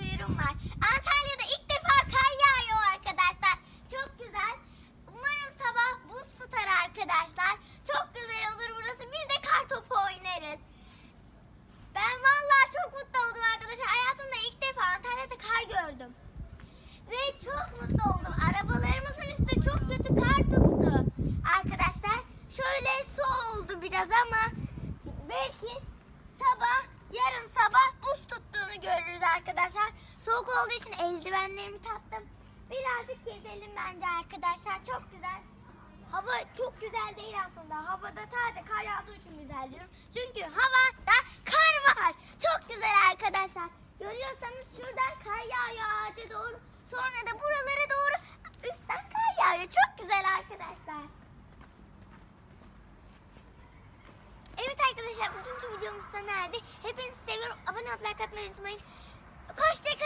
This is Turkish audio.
duyurum var. Antalya'da ilk defa kar yağıyor arkadaşlar. Çok güzel. Umarım sabah buz tutar arkadaşlar. Çok güzel olur burası. Biz de kar topu oynarız. Ben vallahi çok mutlu oldum arkadaşlar. Hayatımda ilk defa Antalya'da kar gördüm. Ve çok mutlu oldum. Arabalarımızın üstünde çok kötü kar tuttu. Arkadaşlar şöyle su oldu biraz ama belki Soğuk olduğu için eldivenlerimi taktım. Birazcık gezelim bence arkadaşlar. Çok güzel. Hava çok güzel değil aslında. Havada sadece kar yağdığı için güzel diyorum. Çünkü havada kar var. Çok güzel arkadaşlar. Görüyorsanız şuradan kar yağıyor ağaca doğru. Sonra da buralara doğru üstten kar yağıyor. Çok güzel arkadaşlar. Evet arkadaşlar bugünkü videomuz sona erdi. Hepinizi seviyorum. Abone olmayı, like atmayı unutmayın. Hoşçakalın.